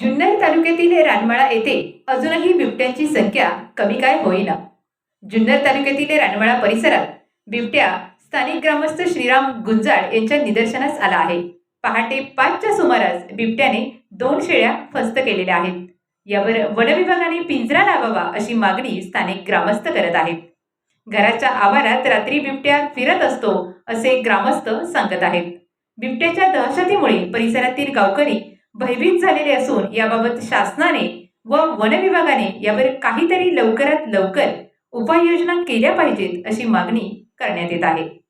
जुन्नर तालुक्यातील रानमाळा येथे अजूनही बिबट्यांची संख्या कमी काय होईना. जुन्नर तालुक्यातील रानमाळा परिसरात बिबट्या स्थानिक ग्रामस्थ श्रीराम गुंजाळ यांच्या निदर्शनास आला आहे. पहाटे पाचच्या सुमारास बिबट्याने दोन शेळ्या फस्त केलेल्या आहेत. यावर वनविभागाने पिंजरा लावावा अशी मागणी स्थानिक ग्रामस्थ करत आहेत. घराच्या आवारात रात्री बिबट्या फिरत असतो असे ग्रामस्थ सांगत आहेत. बिबट्याच्या दहशतीमुळे परिसरातील गावकरी भयभीत झालेले असून याबाबत शासनाने व वन विभागाने यावर काहीतरी लवकरात लवकर उपाययोजना केल्या पाहिजेत अशी मागणी करण्यात येत आहे.